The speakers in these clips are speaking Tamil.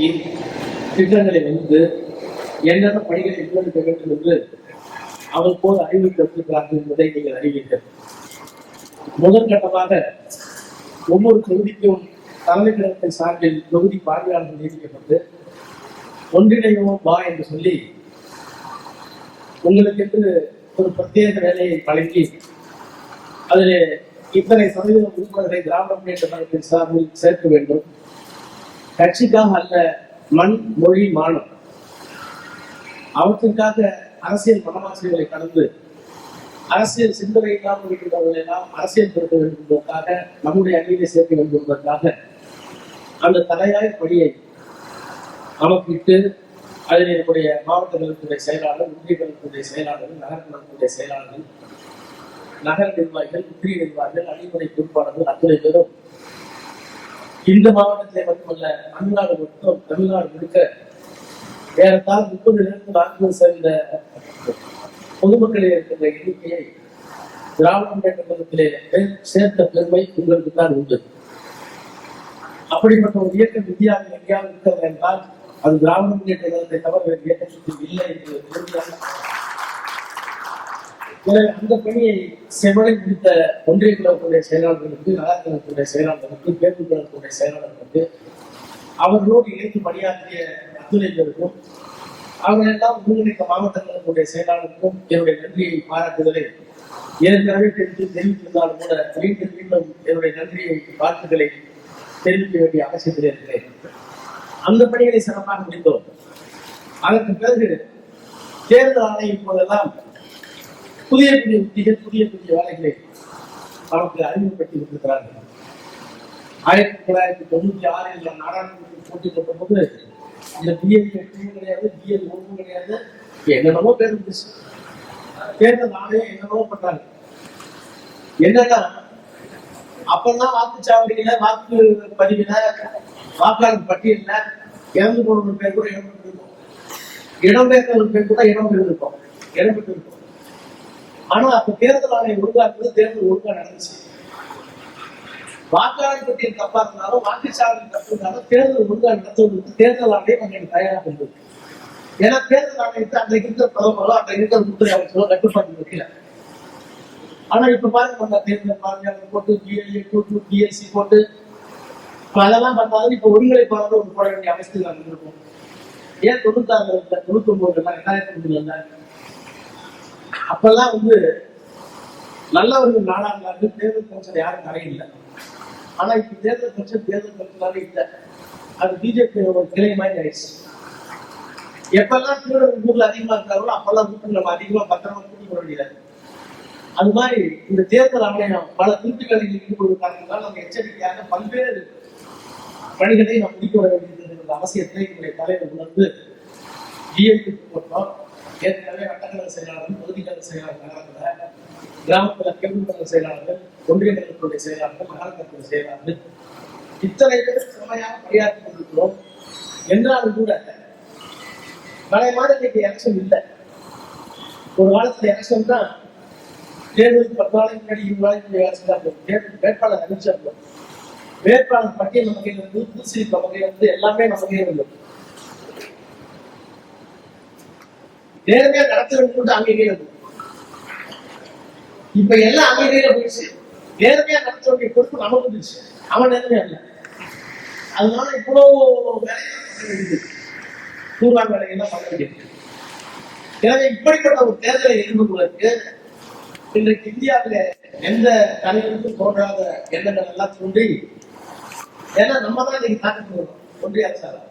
இயக்கி திட்டங்களை வந்து என்னென்ன பணிகளை முன்னெடுக்க வேண்டும் என்று அவ்வப்போது அறிவித்து வந்திருக்கிறார்கள் என்பதை நீங்கள் அறிவீர்கள். முதற்கட்டமாக ஒவ்வொரு தொகுதிக்கும் தலைமை சார்பில் தொகுதி பார்வையாளர்கள் நியமிக்கப்பட்டு ஒன்றிணைவோம் வா என்று சொல்லி உங்களுக்கு என்று ஒரு பிரத்யேக வேலையை வழங்கி அதில் இத்தனை சதவீதம் உறுப்பினர்களை திராவிட முன்னேற்ற கழகத்தின் சார்பில் சேர்க்க வேண்டும். கட்சிக்காக அல்ல மண் மொழி மானம். அவற்றுக்காக அரசியல் பணமாசிரியர்களை கடந்து அரசியல் சிந்தனை இல்லாமல் இருக்கின்றவர்கள் எல்லாம் அரசியல் பெருக்க வேண்டும் என்பதற்காக நம்முடைய அணியிலே சேர்க்க வேண்டும் என்பதற்காக அந்த தலையாய பணியை நமக்கிட்டு அதில் என்னுடைய மாவட்ட கழகத்துடைய செயலாளர் ஒன்றிய கழகத்துடைய செயலாளர்கள் நகர கழகத்துடைய செயலாளர்கள் நகர நிர்வாகிகள் ஒன்றிய நிர்வாகிகள் அடிப்படை பொறுப்பாளர்கள் அத்தனை பேரும் இந்த மாவட்டத்திலே மட்டுமல்ல தமிழ்நாடு மட்டும் தமிழ்நாடு முழுக்க ஏறத்தாழ முப்பதிலிருந்து நாற்பது சதவீத பொதுமக்களில் இருக்கின்ற எண்ணிக்கையை திராவிட முன்னேற்ற கழகத்திலே சேர்த்த பெருமை உங்களுக்கு தான் உண்டு. அப்படிப்பட்ட ஒரு இயக்கம் இந்தியாவில் எங்கேயாவது இருக்கிறது என்றால் அது திராவிட முன்னேற்ற கழகத்தை தவிர வேறு இயக்கத்துக்கு இல்லை என்று அந்த பணியை செவனை முடித்த ஒன்றிய கழகத்துடைய செயலாளர்களுக்கு நகரத்தினத்துடைய செயலாளர்களுக்கு பேருந்து கழகத்துடைய செயலாளர்களுக்கு அவர்களோடு இணைந்து பணியாற்றிய அத்துணைகளுக்கும் அவர்களெல்லாம் ஒருங்கிணைந்த மாவட்டங்களுடைய செயலாளருக்கும் என்னுடைய நன்றியை பாராட்டுதலை ஏற்கனவே தெரிவித்து தெரிவித்திருந்தாலும் கூட மீண்டும் மீண்டும் என்னுடைய நன்றியை வாழ்த்துக்களை தெரிவிக்க வேண்டிய அவசியத்தில் இருக்கிறேன். அந்த பணிகளை சிறப்பாக முடித்தோம். அதற்கு பிறகு தேர்தல் ஆணையம் போதெல்லாம் புதிய புதிய உத்திகள் புதிய புதிய வேலைகளை அவர்கள் அறிமுகப்படுத்தி விட்டிருக்கிறார்கள் ஆயிரத்தி தொள்ளாயிரத்தி தொண்ணூத்தி ஆறில் நான் நாடாளுமன்றத்தில் போட்டி போட்ட போது இந்த பிஎல் எட்டும் கிடையாது பிஎல் ஒன்றும் கிடையாது என்னென்னமோ பேர் இருந்துச்சு. தேர்தல் ஆணையம் என்னென்னமோ பண்றாங்க. என்னன்னா அப்பெல்லாம் வாக்குச்சாவடியில வாக்கு பதிவுல வாக்காளர் பட்டியல இறந்து போனவங்க பேர் கூட இடம் பெற்றிருக்கும். இடம்பெயர்ந்தவங்க பேர் கூட இடம் பெற்றிருக்கும். இடம் பெற்றிருக்கும். ஆனா அப்ப தேர்தல் ஆணையம் ஒழுங்காக்குறது தேர்தல் ஒழுங்கா நடந்துச்சு. வாக்காளர் பட்டியல் தப்பா இருந்தாலும் வாக்குச்சாவடி தப்பு இருந்தாலும் தேர்தல் ஒழுங்கா நடத்துவதற்கு தேர்தல் ஆணையம் அன்றைக்கு தயாராக இருந்தது ஏன்னா தேர்தல் ஆணையத்தை அன்றைக்கு இருக்கிற பிரதமரோ அன்றைக்கு இருக்கிற உள்துறை அமைச்சரோ கட்டுப்பாடு வைக்கல. ஆனா இப்ப பாருங்க நம்ம தேர்தல் பார்வையாளர் போட்டு பிஎல்ஏ போட்டு பிஎல்சி போட்டு இப்ப அதெல்லாம் பார்த்தாலும் இப்ப ஒருங்கிணைப்பாளர் ஒரு போட வேண்டிய அவசியத்தில் இருக்கும் ஏன் தொண்ணூத்தாறு தொண்ணூத்தி ஒன்பதுல ரெண்டாயிரத்தி ஒன்பதுல அப்பெல்லாம் வந்து நல்லவர்கள் நாடாங்களாரு தேர்தல் கமிஷன் யாரும் தரையில்லை ஆனா இப்ப தேர்தல் கமிஷன் தேர்தல் கமிஷனாவே இல்லை. அது பிஜேபி ஒரு கிளை மாதிரி ஆயிடுச்சு. எப்பெல்லாம் திருடர்கள் ஊர்ல அதிகமா இருக்காங்களோ அப்பெல்லாம் வீட்டுக்கு நம்ம அதிகமா பத்திரமா கூட்டி வர முடியாது அது மாதிரி இந்த தேர்தல் ஆணையம் பல திருட்டுகளில் ஈடுபடுவது காரணத்தால் நம்ம எச்சரிக்கையாக பல்வேறு பணிகளை நாம் முடிக்க வர வேண்டியது என்ற அவசியத்தை எங்களுடைய தலைவர் உணர்ந்து டிஎம்க்கு போட்டோம். ஏற்கனவே வட்டக்கழக செயலாளர்கள் பகுதிக்கழக செயலாளர் நகரத்தில் கிராமத்துல கேபிள் கழக செயலாளர்கள் ஒன்றிய கழகத்துடைய செயலாளர்கள் நகரக்கழகத்துடைய செயலாளர்கள் இத்தனை பேர் செம்மையாக பணியாற்றி கொண்டிருக்கிறோம். என்றாலும் கூட பழைய மாதிரி இன்னைக்கு எலெக்ஷன் இல்லை. ஒரு காலத்துல எலெக்ஷன் தான். தேர்தல் பத்து நாளைக்கு முன்னாடி இருபது நாளைக்கு முன்னாடி எலெக்ஷன் தான் தேர்தல் வேட்பாளர் அறிவிச்சிருந்தோம் வேட்பாளர் பட்டியல் நம்ம கையில் இருந்து பூசி நம்ம கையில் இருந்து எல்லாமே நம்ம கையில் இருந்தது. நேர்மையா நடத்துறது கூட அங்கே இப்ப எல்லாம் அமைதியில போயிடுச்சு. நேர்மையா நடத்துறவங்க வேண்டிய பொறுப்பு நமக்கு இருந்துச்சு அவன் நேர்மையா இல்லை. அதனால இவ்வளவு வேலை வேலைகள்லாம் பண்ண வேண்டியது எனவே இப்படிப்பட்ட ஒரு தேர்தலை எதிர்கொள்வதற்கு இன்றைக்கு இந்தியாவில எந்த தலைவருக்கும் தோன்றாத எண்ணங்கள் எல்லாம் தோன்றி ஏன்னா நம்ம தான் இன்னைக்கு தாக்கம் ஒன்றிய அரசாங்கம்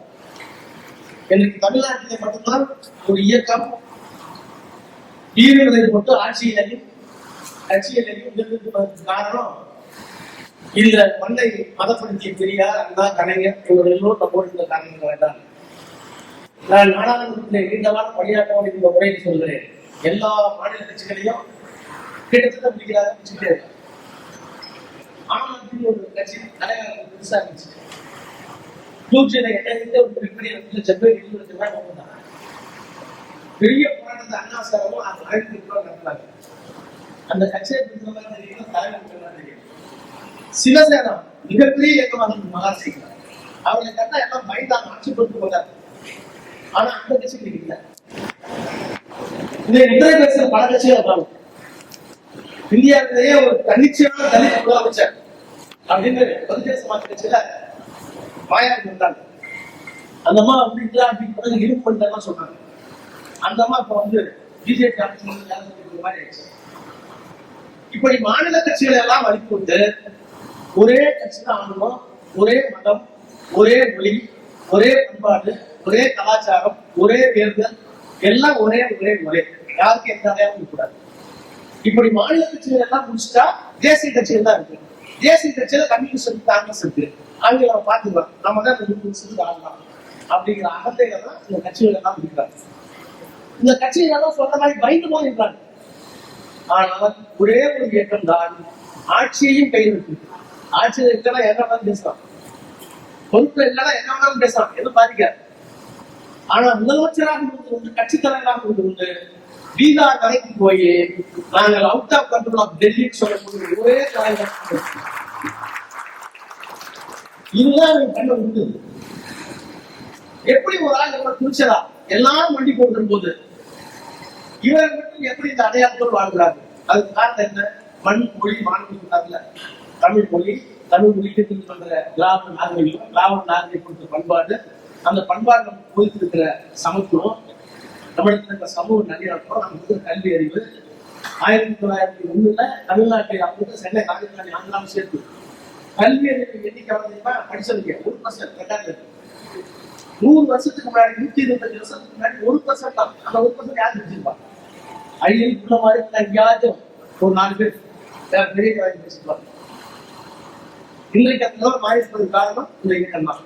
இன்றைக்கு தமிழ்நாட்டிலே மட்டும்தான் ஒரு இயக்கம். வீரர்களை போட்டு ஆட்சியிலையும் கட்சியிலையும் இருந்திருப்பதற்கு காரணம் இந்த மண்ணை மதப்படுத்திய பெரியார் அண்ணா கலைஞர் இவர்கள் எல்லோரும் நம்மோடு இருந்த காரணங்கள் வேண்டாம் நான் நாடாளுமன்றத்திலே நீண்டவான பணியாற்றவன் இந்த முறையை சொல்கிறேன். எல்லா மாநில கட்சிகளையும் கிட்டத்தட்ட பிடிக்கிறாங்க ஆனால் ஒரு கட்சி தலைவர் பெருசாக இருந்துச்சு ஒரு பெரிய போராட்டத்தை அண்ணா அந்த ஆயிரத்தி ரூபாய் அந்த கட்சியை பிடிச்சவங்க தெரியும் தலைவர் தெரியும். சிவசேனா மிகப்பெரிய இயக்கமாக இருந்தது அவர்களை கண்டா எல்லாம் பயந்தாங்க ஆட்சி கொடுத்து போனார் ஆனா அந்த கட்சிக்கு இல்லை. இந்த இன்றைய பேசுற பல கட்சிகள் வரும் இந்தியாவிலேயே ஒரு தன்னிச்சையான தலித் முதலமைச்சர் அப்படின்னு பகுஜன சமாஜ் கட்சியில மாயாவதி இருந்தாங்க அந்த அம்மா வந்து அப்படின்னு பிறகு இருப்பு பண்ணிட்டாங்க சொல்றாங்க. அந்த அம்மா இப்ப வந்து பிஜேபி ஆட்சி மாதிரி ஆயிடுச்சு. இப்படி மாநில கட்சிகளை எல்லாம் அழித்துவிட்டு ஒரே கட்சி தான் ஆகணும் ஒரே மதம் ஒரே மொழி ஒரே பண்பாடு ஒரே கலாச்சாரம் ஒரே தேர்தல் எல்லாம் ஒரே ஒரே ஒரே யாருக்கு எந்த அடையாளம் கூடாது. இப்படி மாநில கட்சிகள் எல்லாம் முடிச்சுட்டா தேசிய கட்சிகள் தான் இருக்கு. தேசிய கட்சியில கம்யூனிஸ்ட் இருக்கு காங்கிரஸ் இருக்கு அவங்க நம்ம பாத்துக்கலாம் நம்ம தான் இந்த நூறு ஆகலாம் அப்படிங்கிற அகந்தையில தான் இந்த கட்சிகள் எல்லாம் இருக்கிறாங்க. இந்த கட்சிகள் எல்லாம் சொன்ன மாதிரி பயந்து போய் ஆனால் ஒரே ஒரு இயக்கம் தான் ஆட்சியையும் கையில் இருக்கு ஆட்சியில் இருக்கனா என்ன மாதிரி பேசலாம். பொறுப்பு இல்லைன்னா என்ன வேணாலும் பேசலாம். எதுவும் பாதிக்காது. ஆனா முதலமைச்சராக இருந்தது உண்டு கட்சி தலைவராக இருந்தது உண்டு பீகார் வரைக்கும் போய் நாங்கள் அவுட் ஆஃப் கண்ட்ரோல் ஆஃப் டெல்லின்னு சொல்லக்கூடிய ஒரே தலைவர் இதுதான் கண்ண உண்டு எப்படி ஒரு ஆள் எவ்வளவு துணிச்சலா எல்லாரும் வண்டி போட்டு போது இவர் மட்டும் எப்படி இந்த அடையாளத்தோடு வாழ்கிறாரு? அதுக்கு காரணம் என்ன? மண் மொழி மாணவர்கள் சொன்னார்ல தமிழ் மொழி தமிழ் மொழிக்கு பண்ற திராவிட நாகரிகம் திராவிட நாகரிகப்படுத்த பண்பாடு அந்த பண்பாடு நமக்கு கொடுத்திருக்கிற சமத்துவம் தமிழகத்தில் இருக்கிற சமூக நல்லிணக்கம் நமக்கு கல்வி அறிவு. ஆயிரத்தி தொள்ளாயிரத்தி ஒண்ணுல தமிழ்நாட்டில் அப்படி சென்னை ராஜஸ்தானி ஆந்திராவும் சேர்த்து. கல்வி அறிவு எண்ணிக்கை வந்தீங்கன்னா படிச்சதுக்கு ஒரு பர்சன்ட் ரெண்டாயிரத்தி நூறு வருஷத்துக்கு முன்னாடி நூத்தி இருபத்தஞ்சு வருஷத்துக்கு முன்னாடி ஒரு பர்சன்ட் தான். அந்த ஒரு பர்சன்ட் யார் வச்சிருப்பாங்க உள்ள மாதிரி எங்கேயாச்சும் ஒரு நாலு பேர். வேற பெரிய கலாச்சாரம் பேசிப்பாங்க இன்றைக்கு அந்த மாறி காரணம் இந்த இயக்கம் தான்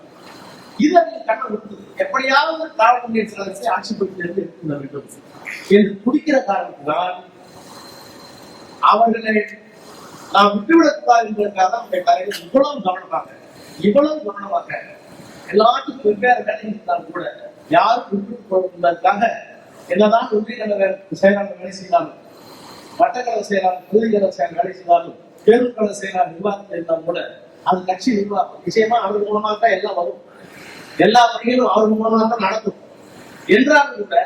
இது கண்ணை கொடுத்தது எப்படியாவது திராவிட சிலரசை ஆட்சி பொறுப்பிலிருந்து எடுத்துள்ள வேண்டும். என்று துடிக்கிற காரணத்தினால் அவர்களை நாம் விட்டுவிடக்கூடாது என்பதற்காக தான் அவங்க தலைவர் இவ்வளவு கவனமாக இவ்வளவு கவனமாக எல்லாத்துக்கும் வெவ்வேறு வேலை இருந்தாலும் கூட யாரும் விட்டு என்னதான் ஒன்றிய கழக செயலாளர் வேலை செய்தாலும் வட்டக்கழக செயலாளர் தொகுதிக்கழக செயலாளர் வேலை செய்தாலும் தேர்தல் செயலாளர் நிர்வாகத்தில் இருந்தாலும் கூட அது கட்சி நிர்வாகம். நிச்சயமா அவர் மூலமாக தான் எல்லாம் வரும். எல்லா பணிகளும் அவர் மூலமாக தான் நடக்கும். என்றாலும் கூட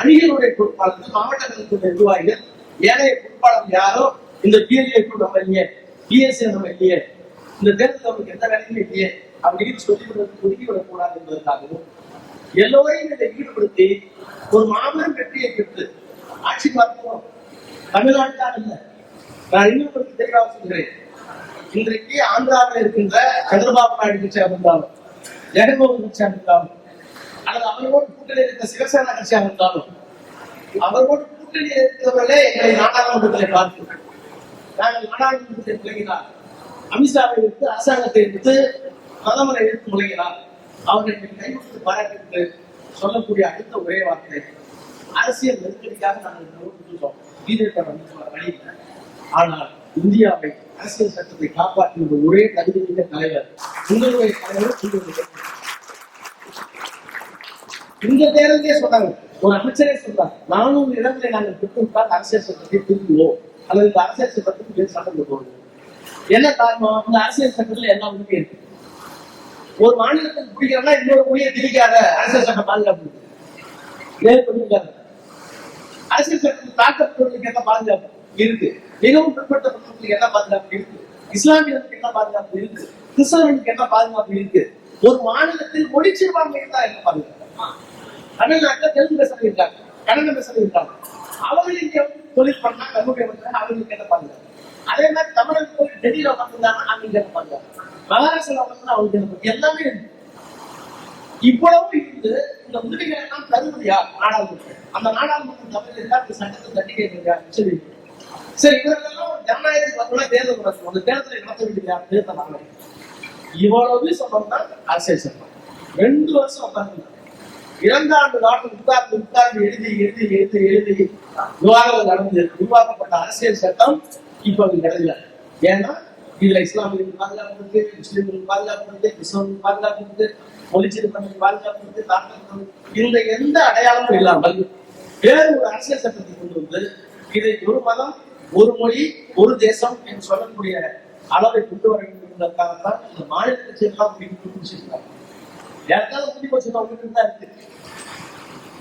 அணிகளுடைய பொறுப்பாளர்கள் மாவட்ட நிர்வாகிகள் ஏழைய பொறுப்பாளர் யாரோ இந்த பிஎல்ஏக்கு நம்ம இல்லையே பிஎஸ்சி நம்ம இல்லையே இந்த தேர்தல் நமக்கு எந்த வேலையும் இல்லையே அப்படின்னு சொல்லி ஒதுக்கி விடக்கூடாது என்பதற்காகவும் எல்லோரையும் இதை ஈடுபடுத்தி ஒரு மாபெரும் வெற்றியை பெற்று ஆட்சி பார்க்கிறோம் தமிழ்நாட்டில் இல்ல நான் இன்னும் ஒரு தெளிவாக சொல்கிறேன். இன்றைக்கு ஆந்திராவில் இருக்கின்ற சந்திரபாபு நாயுடு சேர்ந்தாலும் ஜெகன்மோகன் கட்சியாக இருந்தாலும் அல்லது அவர்களோடு கூட்டணி இருக்க சிவசேனா கட்சியாக இருந்தாலும் அவர்களோடு கூட்டணி இருந்தவர்களே எங்களை நாடாளுமன்றத்தில் பார்த்து நாங்கள் நாடாளுமன்றத்தில் விலகினார் அமித்ஷாவை எடுத்து அரசாங்கத்தை எடுத்து பிரதமரை எடுத்து முழங்கினார் அவர்கள் கைவிட்டு பாராட்டு சொல்லக்கூடிய அடுத்த ஒரே வார்த்தை அரசியல் நெருக்கடிக்காக நாங்கள் நோக்கிட்டோம் பிஜேபி வழி இல்லை. ஆனால் இந்தியாவை அரசியல் சட்டத்தை காப்பாற்றுகின்ற ஒரே தகுதியுள்ள தலைவர். உங்களுடைய தலைவர் உங்களுடைய இந்த தேர்தலே சொன்னாங்க. ஒரு அமைச்சரே சொல்றாங்க நானூறு இடங்களை நாங்கள் பெற்றுவிட்டால் அரசியல் சட்டத்தை திரும்புவோம். அல்லது இந்த அரசியல் சட்டத்துக்கு வேறு சட்டம் கொண்டு என்ன காரணம்? இந்த அரசியல் சட்டத்துல எல்லா உரிமை இருக்கு? ஒரு மாநிலத்துக்கு பிடிக்கிறனா இன்னொரு மொழியை திணிக்காத அரசியல் சட்டம் பாதுகாப்பு இருக்கு. ஏன் அரசியல் சட்டத்தில் தாக்கப்படுவதற்கு ஏற்ற பாதுகாப்பு இருக்கு. மிகவும் பிற்பட்ட பிற்படுத்தப்பட்டவர்களுக்கு என்ன பாதுகாப்பு இருக்கு? இஸ்லாமியர்களுக்கு என்ன பாதுகாப்பு இருக்கு? கிறிஸ்தவர்களுக்கு என்ன பாதுகாப்பு இருக்கு? ஒரு மாநிலத்தில் மொழி சிறுபான்மை என்ன பாதுகாப்பு தமிழ்நாட்டில் தெலுங்கு பேசுறது இருக்காங்க கன்னடம் பேசுறது இருக்காங்க இங்க தொழில் பண்ணா நம்முடைய வந்து என்ன பாதுகாப்பு? அதே மாதிரி தமிழர் போய் டெல்லியில உட்காந்துருந்தாங்க அவங்க என்ன பாதுகாப்பு? மகாராஷ்டிரா உட்காந்து அவங்களுக்கு என்ன எல்லாமே இருக்கு. இவ்வளவு இருந்து இந்த உதவிகள் எல்லாம் தருவது யார்? நாடாளுமன்றம். அந்த நாடாளுமன்றம் தமிழ் எல்லாருக்கும் சட்டத்தை தட்டி கேட்கிறா சரி. சரி இவர்களெல்லாம் ஜனநாயகத்துக்கு வரணும்னா தேர்தல் நடத்தணும் அந்த தேர்தலை நடத்த தேர்தல் இவ்வளவு சொன்னோம்னா அரசியல் சட்டம். ரெண்டு வருஷம் உட்கார்ந்து. இரண்டு ஆண்டு உட்கார்ந்து உட்கார்ந்து எழுதி எழுதி எழுதி எழுதி விவாதங்கள் நடந்து உருவாக்கப்பட்ட அரசியல் சட்டம் இப்ப அது கிடையாது. ஏன்னா இதுல இஸ்லாமியர்களுக்கு பாதுகாப்பு இருக்கு முஸ்லீம்களுக்கு பாதுகாப்பு இருக்கு கிறிஸ்தவர்களுக்கு பாதுகாப்பு இருக்கு மொழிச்சிருப்பவர்களுக்கு பாதுகாப்பு இருக்கு தாக்கம் இந்த எந்த அடையாளமும் இல்லாமல் வேறு ஒரு அரசியல் சட்டத்தை கொண்டு வந்து இதை ஒரு மதம் ஒரு மொழி ஒரு தேசம் என்று சொல்லக்கூடிய அளவை கொண்டு வர வேண்டும் என்பதற்காகத்தான் இந்த மாநில கட்சியெல்லாம் முடிவு முடிச்சிருக்காங்க யாருக்காவது முடிவு வச்சுருந்தா ஒன்று தான் இருக்கு.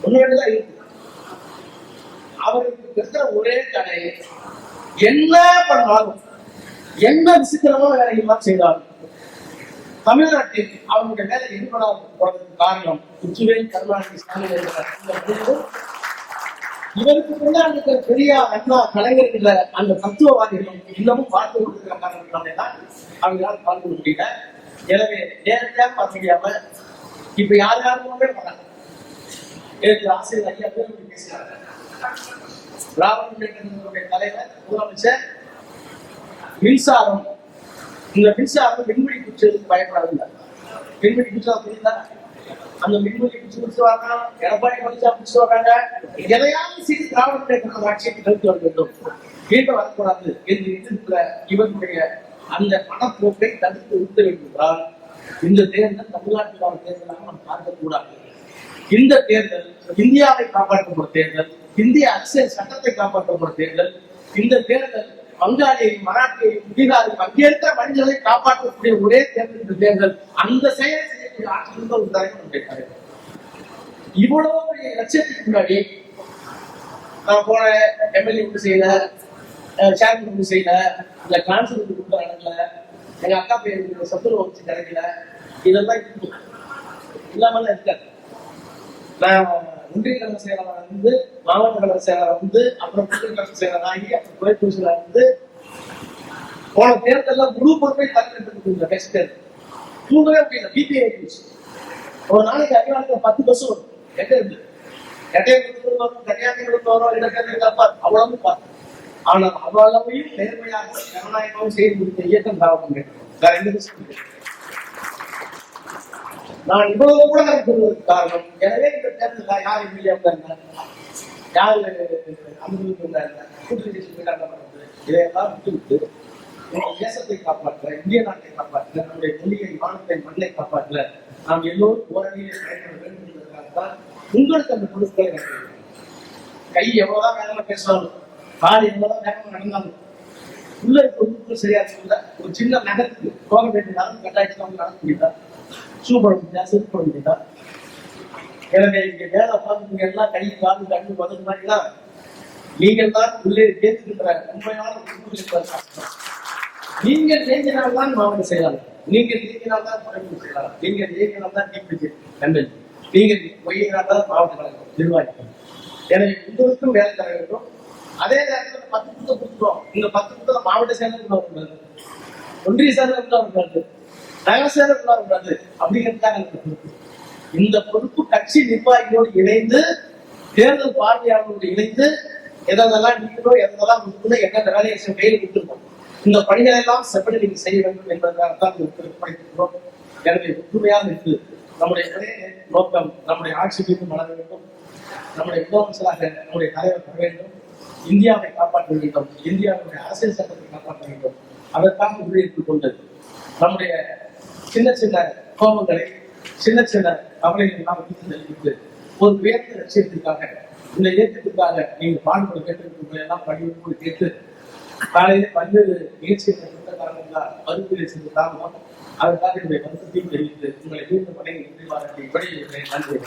ஒன்று தான் இருக்கு. அவருக்கு இருக்கிற ஒரே தடை என்ன பண்ணாலும் என்ன விசித்திரமான வேலைகள்லாம் செய்தாலும் தமிழ்நாட்டில் அவருடைய வேலை ஈடுபடாத போனதுக்கு காரணம் உச்சுவேல் கருணாநிதி ஸ்டாலின் என்ற இந்த முடிவு இவருக்கு பின்னால் இருக்கிற பெரியார் அண்ணா கலைஞர் என்ற அந்த தத்துவவாதிகளும் இன்னமும் பார்த்து கொண்டிருக்கிற தான் அவங்களால் பார்க்க முடியல எனவே நேரடியாக பார்க்க முடியாம இப்ப யார் யாருமே பண்ணாங்க எனக்கு ஆசிரியர் ஐயா பேர் இப்படி பேசுறாங்க திராவிட தலைவர் முதலமைச்சர். மின்சாரம். இந்த மின்சாரம் மின்வெளி குற்றத்துக்கு பயப்படாதுங்க விண்வெளி குற்றம் தெரியுதா? அந்த மின்வெளி குற்றம் பிடிச்சு வராங்க எடப்பாடி பழனிசாமி பிடிச்சு வர்றாங்க எதையாவது செய்து திராவிட முன்னேற்ற ஆட்சியை கழித்து வர வேண்டும். மீண்டும் வரக்கூடாது என்று இருக்கிற இவருடைய அந்த மனப்போக்கை தடுத்து நிறுத்த வேண்டும் என்றால் இந்த தேர்தல் தமிழ்நாட்டுக்கான தேர்தலாக நாம் பார்க்கக்கூடாது. இந்த தேர்தல் இந்தியாவை காப்பாற்றப்படும் தேர்தல் இந்திய அரசியல் சட்டத்தை காப்பாற்றப்படும் தேர்தல் இந்த தேர்தல் வங்காளியை மராட்டியை பீகாரை பங்கேற்ற மனிதர்களை காப்பாற்றக்கூடிய ஒரே தேர்தல் இந்த தேர்தல். அந்த செயலை செய்யக்கூடிய ஆட்சியில் ஒரு இவ்வளவு பெரிய லட்சியத்துக்கு முன்னாடி நான் போன எம்எல்ஏ ஒன்று செய்யல சேர்மன் ஒன்று செய்யல இல்ல கான்சல் கொடுத்து நடக்கல எங்க அக்கா பேர் சத்துருவ வச்சு கிடைக்கல இதெல்லாம் இருக்கும் இல்லாமலாம் இருக்காது. நான் ஒன்றிய கழக செயலாளர் வந்து மாவட்ட கழக செயலாளர் வந்து அப்புறம் ஒன்றிய கழக செயலாளர் ஆகி அப்புறம் துறை இருந்து வந்து போன தேர்தல்ல முழு பொறுப்பை தலைமையிட்டு நெக்ஸ்ட் தேர்தல் தூங்கவே முடியல ஒரு நாளைக்கு அதிகாலத்துல பத்து பஸ் வரும் எங்க இருந்து? எட்டையபுரத்துல வரும். கன்னியாகுமரி வரும். இடக்கத்தில் அவ்வளவு பார்த்து. ஆனால் அவ்வளவையும் நேர்மையாக ஜனநாயகமாக செய்து முடித்த இயக்கம் திராவிட வேற எந்த நான் இவ்வளவு கூட சொல்வதற்கு காரணம் எனவே இந்த தேர்தலில் யார் எம்எல்ஏ இருந்தாங்க யார் அனுமதி இருந்தாங்க கூட்டணி கட்சி இதையெல்லாம் விட்டுவிட்டு தேசத்தை காப்பாற்ற இந்திய நாட்டை காப்பாற்ற நம்முடைய மொழியை மானத்தை மண்ணை காப்பாற்ற நாம் எல்லோரும் ஓரணியை செயல்பட வேண்டும் என்பதற்காகத்தான் உங்களுக்கு அந்த பொருட்களை கை எவ்வளவுதான் வேகமா பேசினாலும் கால் எவ்வளவுதான் வேகமா நடந்தாலும் உள்ள இருக்க உறுப்புகள் சரியா இருக்குல்ல ஒரு சின்ன நகரத்துக்கு போக வேண்டியதாலும் நடந்து கட்டாயத்தில் அவங்க நடக்க முடியுதா சூப்பர் போட முடியுதா செருப்பு முடியுதா எனவே இங்க வேலை பார்த்து எல்லாம் கை காது கண்ணு பதில் மாதிரிலாம் நீங்கள் தான் உள்ளே கேட்டுக்கிற உண்மையான உறுப்புகள் நீங்கள் நீங்கள் நீங்கினால்தான் மாவட்ட செயலாளர். நீங்கள் நீங்கினால்தான் துறைமுக செயலாளர். நீங்கள் நீங்கினால்தான் டிபிஜி நன்றி. நீங்கள் பொய்யினால்தான் மாவட்ட கழகம். நிர்வாகிகள். எனவே உங்களுக்கும் வேலை தர வேண்டும். அதே நேரத்தில் பத்து புத்தகம் கொடுத்துருவோம் இந்த பத்து புத்தகம் மாவட்ட செயலர் கூடாது ஒன்றிய செயலர் கூடாது நகர செயலர் கூடாது தான் எனக்கு பொறுப்பு. இந்த பொறுப்பு கட்சி நிர்வாகிகளோடு இணைந்து தேர்தல் பார்வையாளர்களோடு இணைந்து எதெல்லாம் நீக்கணும் எதெல்லாம் என்ன வேலையை செய்ய கையில் கொடுத்துருக்கோம். இந்த பணிகளை எல்லாம் செப்படி நீங்கள் செய்ய வேண்டும் என்பதற்காகத்தான் இந்த பொறுப்பு படைத்திருக்கிறோம். எனவே ஒற்றுமையாக இருக்கு நம்முடைய ஒரே நோக்கம் நம்முடைய ஆட்சி மீது வளர வேண்டும். நம்முடைய முதலமைச்சராக நம்முடைய தலைவர் வர வேண்டும். இந்தியாவை காப்பாற்ற வேண்டும். இந்தியாவுடைய அரசியல் சட்டத்தை காப்பாற்ற வேண்டும். அதற்காக உள்ளிருத்துக் கொண்டு நம்முடைய சின்ன சின்ன கோபங்களை சின்ன சின்ன கவலைகள் எல்லாம் விட்டு தெரிவித்து ஒரு உயர்ந்த லட்சியத்திற்காக இந்த இயக்கத்திற்காக நீங்கள் பாடுபட வேண்டும் என்பதை எல்லாம் பணியோடு கேட்டு காலையில பல்வேறு நிகழ்ச்சிகள் கொடுத்த காரணங்களால் மறுபடியை சென்று காரணம் அதற்காக என்னுடைய கருத்து தெரிவித்து உங்களை மீண்டும் பணியை நன்றி பாராட்டி இப்படி நன்றி